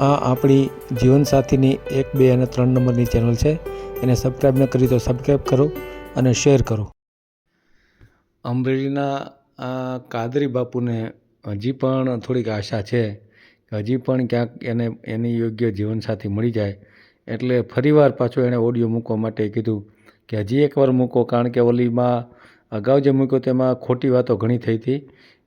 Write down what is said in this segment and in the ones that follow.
આ આપણી જીવનસાથીની એક, બે અને ત્રણ નંબરની ચેનલ છે. એને સબસ્ક્રાઈબ ન કરી તો સબસ્ક્રાઈબ કરો અને શેર કરો. અમરેલીના કાદરી બાપુને હજી પણ થોડીક આશા છે કે હજી પણ ક્યાંક એને, એની યોગ્ય જીવનસાથી મળી જાય. એટલે ફરીવાર પાછો એણે ઓડિયો મૂકવા માટે કીધું કે હજી એકવાર મૂકો, કારણ કે ઓલીમાં અગાઉ જે મૂક્યો તેમાં ખોટી વાતો ઘણી થઈ હતી.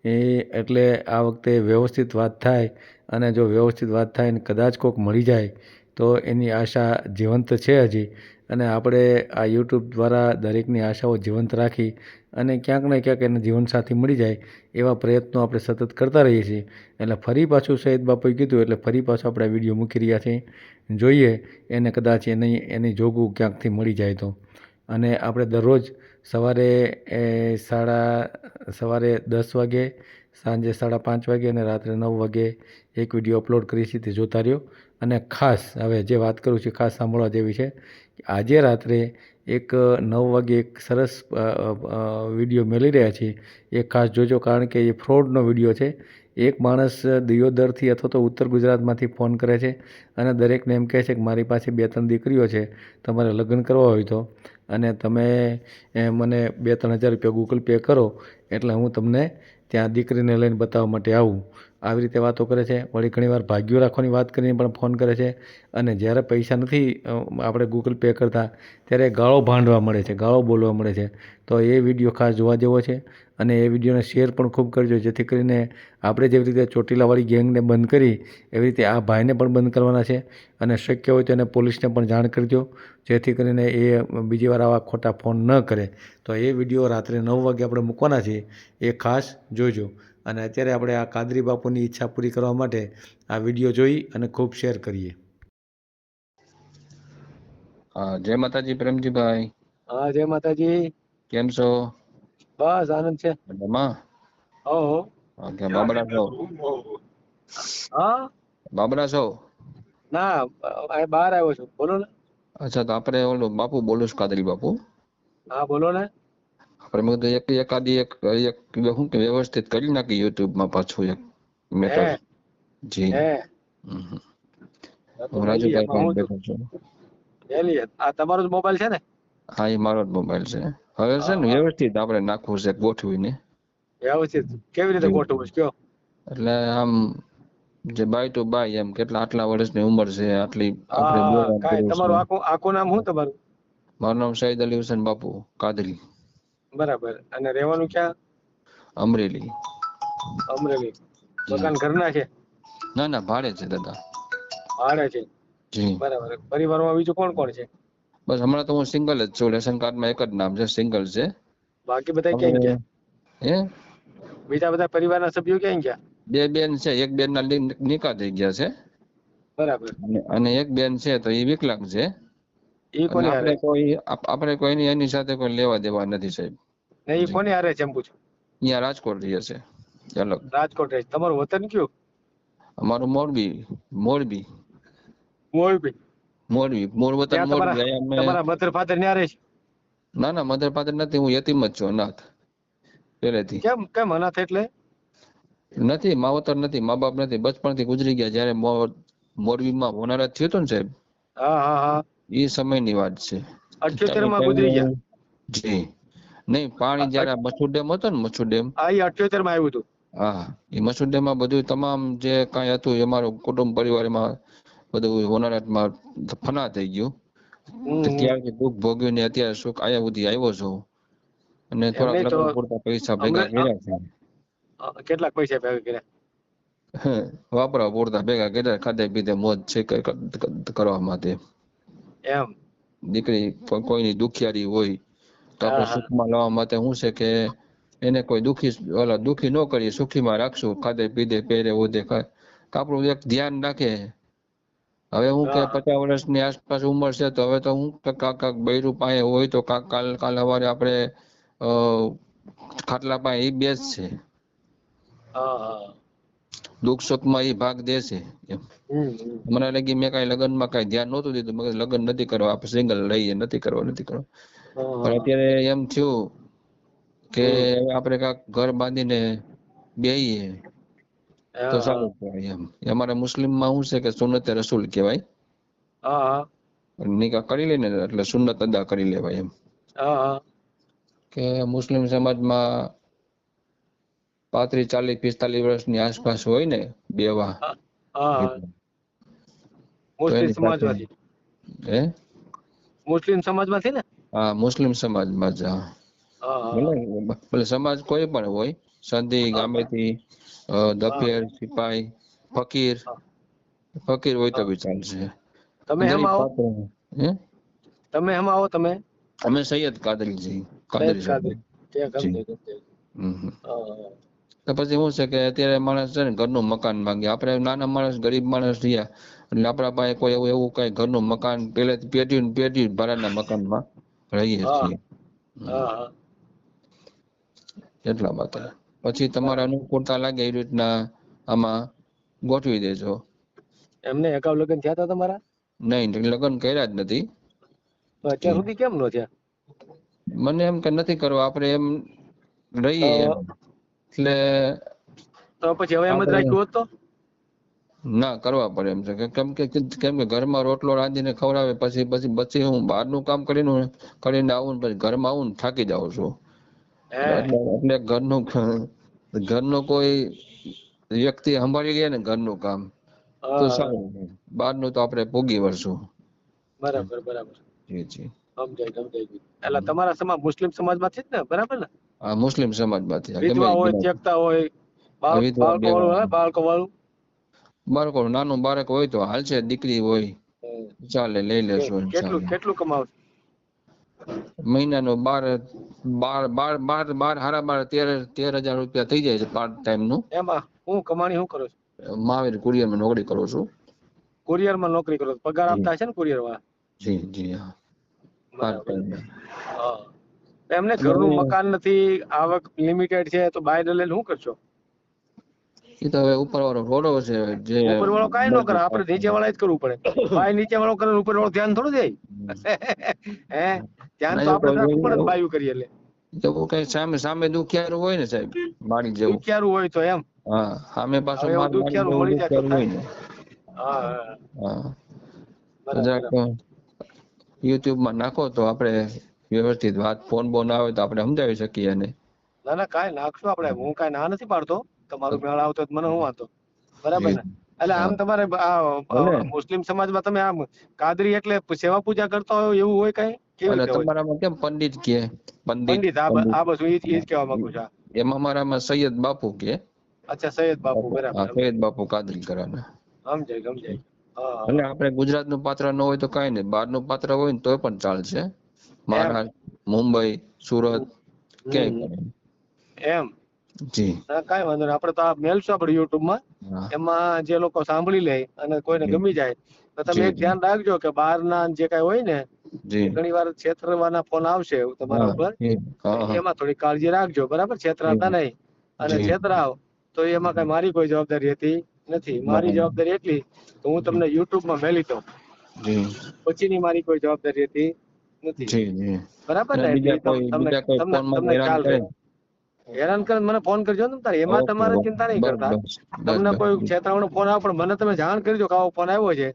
એ એટલે આ વખતે વ્યવસ્થિત વાત થાય અને જો વ્યવસ્થિત વાત થાય ને કદાચ કોઈક મળી જાય, તો એની આશા જીવંત છે હજી. અને આપણે આ યુટ્યુબ દ્વારા દરેકની આશાઓ જીવંત રાખી અને ક્યાંક ને ક્યાંક એને જીવનસાથી મળી જાય એવા પ્રયત્નો આપણે સતત કરતા રહીએ છીએ. એટલે ફરી પાછું સૈયદ બાપુએ કીધું એટલે ફરી પાછો આપણે વીડિયો મૂકી રહ્યા છીએ. જોઈએ, એને કદાચ એની એની જોગું ક્યાંકથી મળી જાય તો. અને આપણે દરરોજ સવારે એ સાડા, સવારે દસ વાગે સાંજે સાડા પાંચ વાગે અને રાત્રે નવ વાગે એક વીડિયો અપલોડ કરી છે તે જોતા રહ્યો. અને ખાસ હવે જે વાત કરું છું ખાસ સાંભળવા જેવી છે આજે રાત્રે એક નવ વાગે એક સરસ વીડિયો મેળવી રહ્યા છીએ એ ખાસ જોજો કારણ કે એ ફ્રોડનો વીડિયો છે. એક માણસ દિયોદરથી અથવા તો ઉત્તર ગુજરાતમાંથી ફોન કરે છે અને દરેકને એમ કહે છે કે મારી પાસે બે ત્રણ દીકરીઓ છે, તમારે લગ્ન કરવા હોય તો. અને તમે મને બે ત્રણ હજાર રૂપિયા ગૂગલ પે કરો, એટલે હું તમને ત્યાં દીકરીને લઈને બતાવવા માટે આવું. આવી રીતે વાતો કરે છે. વળી ઘણીવાર ભાગ્યો રાખવાની વાત કરીને પણ ફોન કરે છે. અને જ્યારે પૈસા નથી આપણે ગૂગલ પે કરતા, ત્યારે ગાળો ભાંડવા મળે છે, ગાળો બોલવા મળે છે. તો એ વીડિયો ખાસ જોવા જેવો છે. અને એ વિડીયોને શેર પણ ખૂબ કરજો જેથી કરીને આપણે જેવી રીતે ચોટીલાવાળી ગેંગને બંધ કરી એવી રીતે આ ભાઈને પણ બંધ કરવાના છે. અને શક્ય હોય તો એને પોલીસને પણ જાણ કરજો જેથી કરીને એ બીજી વાર આવા ખોટા ફોન ન કરે. તો એ વીડિયો રાત્રે નવ વાગે આપણે મૂકવાના છીએ. એ ખાસ જોજો. અને અત્યારે આપણે આ કાદરી બાપુની ઈચ્છા પૂરી કરવા માટે આ વીડિયો જોઈ અને ખૂબ શેર કરીએ. હા જય માતાજી પ્રેમજીભાઈ. હા જય માતાજી. કેમ છો? બસ આનંદ છે. મજામાં? ઓહો હા, કે બાબરા છો? હા? બાબરા છો? ના આ બહાર આવ્યો છું. બોલો ને. અચ્છા તો આપણે ઓલું બાપુ બોલું છું કાદરી બાપુ. હા બોલો ને. આપણે મેં કીધું એક એકાદી એક એક શું કે વ્યવસ્થિત કરી નાખી યુટ્યુબમાં પાછું એક હે. મેટર જી. હે. હમ, હમ. તો હું લઈ રાજુભાઈ એમાં પણ હું છું. બેઠો છું. એલી આ તમારો જ મોબાઈલ છે ને? હા એ મારો જ મોબાઈલ છે. હવે છે ને વ્યવસ્થિત આપણે નાખવું છે ગોઠવીને વ્યવસ્થિત. કેવી રીતે ગોઠવું કયો? એટલે આમ જે બાય ટુ બાય એમ કેટલા આટલા વર્ષની ઉંમર છે આટલી આપણે તમારું આખું આખું નામ શું તમારું? મારું નામ સૈદ અલી હુસેન બાપુ કાદરી. બરાબર. અને રહેવાનું ક્યાં? અમરેલી. અમરેલી. મકાન ઘરના છે? ના ના ભાડે છે દાદા. ભાડે છે. જી. બરાબર. પરિવારમાં બીજું કોણ કોણ છે? બસ હમણાં તો હું સિંગલ જ છું રેશન કાર્ડમાં એક જ નામ છે સિંગલ છે. બાકી બધા ક્યાં ગયા? હે? બીજા બધા પરિવારના સભ્યો ક્યાં ગયા? બે બેન છે એક બેન ના નિકાહ થઈ ગયા છે. બરાબર. અને- એક બેન છે તો એ વિકલાંગ છે. એ કોને કોની આપણે કોઈ આપણે કોઈની એની સાથે કોઈ લેવા દેવા નથી સાહેબ. ને એ કોને હારે છે એમ પૂછું? અહીંયા રાજકોટ રહે છે. અલગ રાજકોટ રહે તમારું વતન કયું? અમારું મોરબી મોરબી. મોરબી. મોરબી મૂળ વતન મોરબી તમારા મધર ફાધર ન્યારે છે? ના ના મધર ફાધર નથી હું યતીમ જ છું અનાથ પહેલેથી. કેમ કેમ અનાથ એટલે? નથી માવતર નથી મા બાપ નથી બચપણથી ગુજરી ગયા જ્યારે મોરબીમાં હોનારત થયો હતું ને સાહેબ હા હા હા. એ સમયની વાત છે. અઠ્યોતેરમાં ગુજરી ગયા? જી. નહીં પાણી જયારે આ ડેમ હતો ને મચ્છુ ડેમ. હા એ માં આવ્યું હતું. હા એ મસુર ડેમમાં બધું તમામ જે કાંઈ હતું એ મારું કુટુંબ પરિવારમાં બધું હોનારતમાં ફના થઈ ગયું. ત્યારથી દુઃખ ભોગ્યું ને અત્યારે સુખ આયા સુધી આવ્યો છું. અને પૂરતા પૈસા ભેગા કર્યા છે. અ, કેટલાક પૈસા ભેગા કર્યા? વાપરવા પૂરતા ભેગા કર્યા ખાધે પીધે મોજ છે કરવા માટે. એમ? દીકરી કોઈની દુખિયારી હોય તો આપણે. સુખમાં લાવવા માટે શું છે કે એને કોઈ દુખી ઓલા દુખી ન કરીએ સુખીમાં રાખશું. ખાધે પીધે પહેરે ઓધે આપણું એક ધ્યાન રાખે. હવે હું કે. પચાસ વર્ષની આસપાસ ઉંમર છે તો હવે તો હું કાંક કાંક બૈરું પાસે હોય તો કાંક કાલ કાલ સવારે આપણે ખાટલા પાસે એ બેસ છે. દુઃખ સુખમાં એ ભાગ દેશે એમ. હમ, હમ. મને લાગી મેં કઈ લગ્નમાં કઈ ધ્યાન નહોતું દીધું મગર લગ્ન નથી કરવા આપણે સિંગલ લઈએ નથી કરવા નથી કરવા. પણ અત્યારે એમ થયું કે આપણે કાંક ઘર બાંધીને બેહીએ. તો સારું કહેવાય એમ. અમારા મુસ્લિમમાં શું છે કે સુન્નતે રસૂલ કહેવાય. હા નિકાહ કરી લઈને એટલે સુન્નત અદા કરી લેવાય એમ. હા કે મુસ્લિમ સમાજમાં પાંત્રીસ ચાલીસ પિસ્તાલીસ વર્ષની આસપાસ હોય ને બેવા. મુસ્લિમ સમાજમાંથી? હે? મુસ્લિમ સમાજમાંથી ને? હા મુસ્લિમ સમાજમાં જ હા. ભલે સમાજ કોઈ પણ હોય સંધિ ગામેથી દફેર સિપાઈ ફકીર. ફકીર હોય તો બી ચાલશે. તમે એમાં આવો. તમે એમાં આવો તમે. અમે સૈયદ કાદરી કાદરી. તો પછી શું છે કે અત્યારે માણસ છે ને ઘરનું મકાન માંગે. આપણે નાના માણસ ગરીબ માણસ રહ્યા. એટલે આપણા પાસે કોઈ એવું એવું કઈ ઘરનું મકાન પેલે પેઢી પેટી ભાડાના ભાડાના મકાનમાં રહીએ છીએ. એટલા માટે. પછી તમારા અનુકૂળતા લાગે એ રીતના આમાં ગોઠવી દેજો. એમને એકાવ લગ્ન થયા હતા તમારા? નહીં લગ્ન કર્યા જ નથી. અત્યાર સુધી કેમ નો થયા? મને એમ કે નથી કરવા આપણે એમ રહીએ એટલે તો પછી હવે એમ જ રાખ્યું હોત તો? ના કરવા પડે એમ છે. કેમ કે કેમ કે ઘરમાં રોટલો રાંધીને ખવડાવે પછી પછી પછી હું બહારનું કામ કરીને કરીને આવું ને પછી ઘરમાં આવું ને થાકી જાઉં છું. એટલે ઘરનું ઘરનું કોઈ વ્યક્તિ સંભાળી ગયા ને ઘરનું કામ તો સારું બહારનું તો આપણે ભોગી વળશું. બરાબર બરાબર. જી જી. સમજાય સમજાય એટલે તમારા સમાજ મુસ્લિમ સમાજમાંથી જ ને? બરાબર ને? આ મુસ્લિમ સમાજમાંથી. વિધવા હોય ત્યક્તા હોય બાળકો વાળું બાળકો વાળું. બાળકો નાનું બાળક હોય તો હાલ છે દીકરી હોય ચાલે લઈ લેશું કેટલું. કેટલું કમાવ મહિનાનો બાર બાર બાર બાર બાર હારા બાર તેર તેર હજાર રૂપિયા થઈ જાય છે પાર્ટ ટાઈમનું. એમાં હું કમાણી શું કરો છું? મહાવીર કુરિયરમાં નોકરી કરું છું. કુરિયરમાં નોકરી કરો છો? પગાર આપતા હશે ને કુરિયર વાળા? જી જી હા. પાર્ટ ટાઈમ હા. એમને ઘરનું મકાન નથી આવક લિમિટેડ છે તો બાય દલેલ શું કરશો? એ તો હવે ઉપર વાળો રોડો છે જે ઉપર વાળો કઈ ન કરે આપણે નીચે વાળા જ કરવું પડે. ભાઈ નીચે વાળો કરે ઉપર વાળો ધ્યાન થોડું જાય હે? ધ્યાન તો આપણે ઉપર એવું- બાયું કરીએ એટલે. તો કઈ સામે સામે દુખિયારું હોય ને સાહેબ માણી જેવું. દુખિયારું હોય તો એમ. હા સામે પાછું દુખિયારું મળી જાય હોય ને. હા હા. યુટ્યુબમાં નાખો તો આપણે વ્યવસ્થિત વાત ફોન બોન આવે તો આપણે સમજાવી શકીએ ને ના ના કાંઈ નાખશું આપણે. હું કાંઈ ના નથી પાડતો. તમારું મેળ આવતો હોય તો મને હું વાંધો? બરાબર ને? એટલે આમ તમારે આ. મુસ્લિમ સમાજમાં તમે આમ કાદરી એટલે સેવા પૂજા કરતા હોય એવું હોય કઈ? તમારામાં કેમ પંડિત કે? પંડિત આ જ કહેવા માંગુ છું એમાં સૈયદ બાપુ કે. અચ્છા સૈયદ બાપુ બરાબર. સૈયદ બાપુ કાદરી કરાના સમજાય સમજાય. એટલે આપણે ગુજરાતનું પાત્ર ન હોય તો કાંઈ નહીં. બહારનું પાત્ર હોય ને તોય પણ ચાલશે. મહારાષ્ટ્ર મુંબઈ સુરત ક્યાંય એમ. ના કાંઈ વાંધો નહીં. આપણે તો આ મેલશું આપણે યુટ્યુબમાં એમાં જે લોકો સાંભળી લે અને કોઈને ગમી જાય તો તમે એક ધ્યાન રાખજો કે બહારના જે કઈ હોય ને ઘણી વાર છેતરવાના ફોન આવશે તમારા ઉપર. એમાં થોડી કાળજી રાખજો બરાબર? છેતરાતા નહીં. અને છેતરાવ તો એમાં કઈ મારી કોઈ જવાબદારી હતી નથી. મારી જવાબદારી એટલી તો હું તમને યુટ્યુબમાં મેલી દઉં. પછીની મારી કોઈ જવાબદારી હતી નથી. બરાબર ને? તમને તમને ખ્યાલ રહે. હેરાન કરે મને ફોન કરજો ને તારે. એમાં તમારે ચિંતા નહીં કરતા. તમને કોઈ છેતરાવાનો ફોન આવે પણ મને તમે જાણ કરજો કે આવો ફોન આવ્યો છે.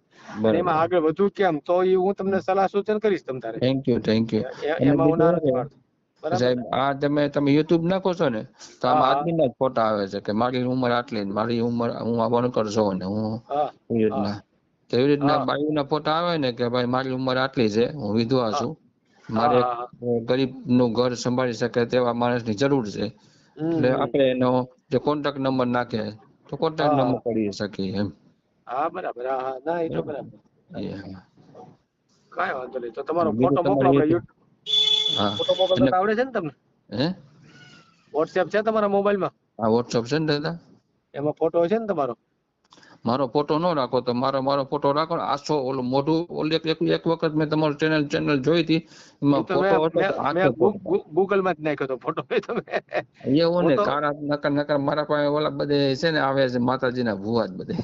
અને એમાં આગળ વધુ કેમ તો એ હું તમને સલાહ સૂચન કરીશ તમ તારે. થેન્ક યુ થેન્ક યુ એમાં હું ના નથી પાડતો બરાબર સાહેબ આ તમે તમે યુટ્યુબ નાખો છો ને તો આમ. આદમીના જ ફોટા આવે છે કે મારી ઉંમર આટલી મારી ઉંમર હું આ વણકર છું ને હું હા એવી રીતના તો એવી રીતના. બાયુના ફોટા આવે ને કે ભાઈ મારી ઉંમર આટલી છે હું વિધવા છું. મારે ગરીબનું ઘર સંભાળી શકે તેવા માણસની જરૂર છે. એટલે આપણે એનો જે કોન્ટેક્ટ નંબર નાખે તો કોન્ટેક્ટ નંબર કરી શકીએ એમ. હા બરાબર. હા ના એ તો બરાબર. કાંઈ વાંધો નહીં. તો તમારો ફોટો મોકલો આપણે હા. ફોટો મોકલતા આવડે છે ને તમને? હે? વોટ્સએપ છે તમારા મોબાઈલમાં? હા વોટ્સઅપ છે ને દાદા? એમાં ફોટો છે ને તમારો? મારો ફોટો ન રાખો તો મારો મારો ફોટો રાખો આછો ઓલું મોઢું ઓલી એક એક- વખત મેં તમારું ચેનલ ચેનલ જોઈ હતી. એમાં ફોટો હતો આછો. ગૂગલમાં જ નાખ્યો તો ફોટો તમે એવું ને કાળા નકર નકર મારા પાસે ઓલા બધે છે ને આવે છે માતાજીના ભુવા જ બધે.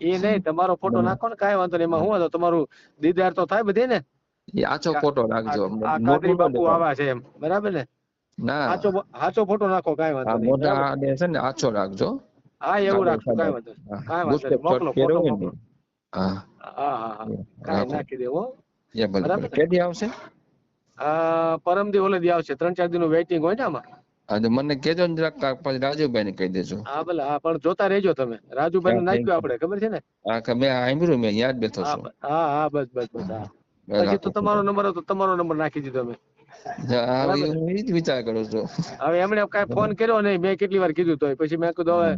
એ નહીં તમારો ફોટો નાખો ને કાંઈ વાંધો નહીં. એમાં હું તો તમારું દીદાર તો થાય બધે ને એ આછો ફોટો રાખજો. મોઢું બાપુ આવા છે એમ. બરાબર ને? ના. સાચો આછો ફોટો નાખો કાંઈ વાંધો નહીં. મોઢા છે ને આછો રાખજો. હા એવું રાખશું કાંઈ વાંધો. કાંઈ વાંધો નહીં. મોકલો, ફોટો મોકલો. હા. હા હા કાંઈ નાખી દેવો. બરાબર? કેદી આવશે? પરમ દી ઓલે દી આવશે. ત્રણ ચાર દિનનું વેઇટિંગ હોય ને આમાં? અને મને કેજો ને જરાક પછી રાજુભાઈ ને કહી દેજો. હા ભલે હા પણ જોતા રહેજો તમે. રાજુભાઈ ને નાખ્યું આપણે ખબર છે ને? હા કે મેં સાંભળ્યું મેં યાદ બેઠો છું. હા હા બસ બસ બસ હા. પછી તો તમારો નંબર હતો તમારો નંબર નાખી દીધો મેં. હવે એમણે કાંઈ ફોન કર્યો નહીં મેં કેટલી વાર કીધું તો પછી મેં કીધું હવે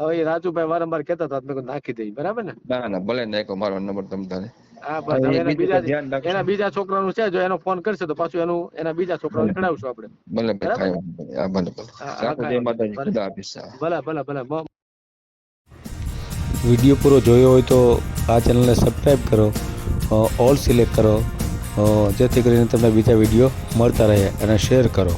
હવે એ રાજુભાઈ વારંવાર કહેતા હતા મેં નાખી દઈ બરાબર ને? ના ના ભલે નાખો મારો નંબર તમ તારે હા એના બીજા છોકરા નું એના બીજા છોકરાનું છે જો એનો ફોન કરશે તો પાછું એનું એના બીજા છોકરાને ચડાવશું આપણે. ભલે ભલે ભલે. ભલે. ભલે. ભલે વીડિયો પૂરો જોયો હોય તો આ ચેનલને સબસ્ક્રાઈબ કરો ઓલ સિલેક્ટ કરો જેથી કરીને તમને બીજા વીડિયો મળતા રહે અને શેર કરો.